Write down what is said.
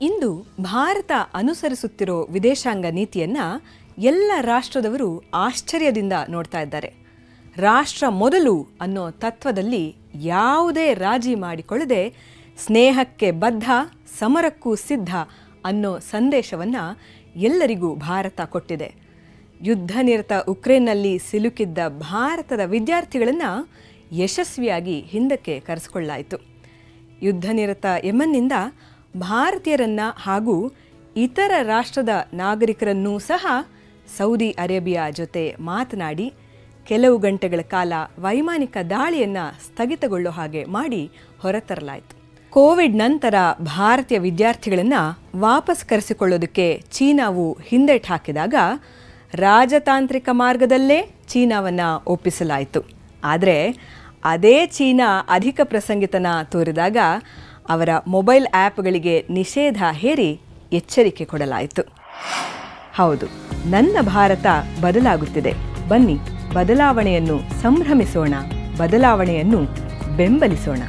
ಇಂದು ಭಾರತ ಅನುಸರಿಸುತ್ತಿರೋ ವಿದೇಶಾಂಗ ನೀತಿಯನ್ನ ಎಲ್ಲ ರಾಷ್ಟ್ರದವರು ಆಶ್ಚರ್ಯದಿಂದ ನೋಡ್ತಾ ಇದ್ದಾರೆ. ರಾಷ್ಟ್ರ ಮೊದಲು ಅನ್ನೋ ತತ್ವದಲ್ಲಿ ಯಾವುದೇ ರಾಜಿ ಮಾಡಿಕೊಳ್ಳದೆ ಸ್ನೇಹಕ್ಕೆ ಬದ್ಧ, ಸಮರಕ್ಕೂ ಸಿದ್ಧ ಅನ್ನೋ ಸಂದೇಶವನ್ನ ಎಲ್ಲರಿಗೂ ಭಾರತ ಕೊಟ್ಟಿದೆ. ಯುದ್ಧ ನಿರತ ಉಕ್ರೇನ್ನಲ್ಲಿ ಸಿಲುಕಿದ್ದ ಭಾರತದ ವಿದ್ಯಾರ್ಥಿಗಳನ್ನು ಯಶಸ್ವಿಯಾಗಿ ಹಿಂದಕ್ಕೆ ಕರೆಸಿಕೊಳ್ಳಾಯಿತು. ಯುದ್ಧ ನಿರತ ಯಮನ್ನಿಂದ ಭಾರತೀಯರನ್ನ ಹಾಗೂ ಇತರ ರಾಷ್ಟ್ರದ ನಾಗರಿಕರನ್ನೂ ಸಹ ಸೌದಿ ಅರೇಬಿಯಾ ಜೊತೆ ಮಾತನಾಡಿ ಕೆಲವು ಗಂಟೆಗಳ ಕಾಲ ವೈಮಾನಿಕ ದಾಳಿಯನ್ನು ಸ್ಥಗಿತಗೊಳ್ಳೋ ಹಾಗೆ ಮಾಡಿ ಹೊರತರಲಾಯಿತು. ಕೋವಿಡ್ ನಂತರ ಭಾರತೀಯ ವಿದ್ಯಾರ್ಥಿಗಳನ್ನು ವಾಪಸ್ ಕರೆಸಿಕೊಳ್ಳೋದಕ್ಕೆ ಚೀನಾವು ಹಿಂದೆಟ್ ಹಾಕಿದಾಗ ರಾಜತಾಂತ್ರಿಕ ಮಾರ್ಗದಲ್ಲೇ ಚೀನಾವನ್ನು ಒಪ್ಪಿಸಲಾಯಿತು. ಆದರೆ ಅದೇ ಚೀನಾ ಅಧಿಕ ಪ್ರಸಂಗಿತನ ತೋರಿದಾಗ ಅವರ ಮೊಬೈಲ್ ಆ್ಯಪ್ಗಳಿಗೆ ನಿಷೇಧ ಹೇರಿ ಎಚ್ಚರಿಕೆ ಕೊಡಲಾಯಿತು. ಹೌದು, ನನ್ನ ಭಾರತ ಬದಲಾಗುತ್ತಿದೆ. ಬನ್ನಿ, ಬದಲಾವಣೆಯನ್ನು ಸಂಭ್ರಮಿಸೋಣ, ಬದಲಾವಣೆಯನ್ನು ಬೆಂಬಲಿಸೋಣ.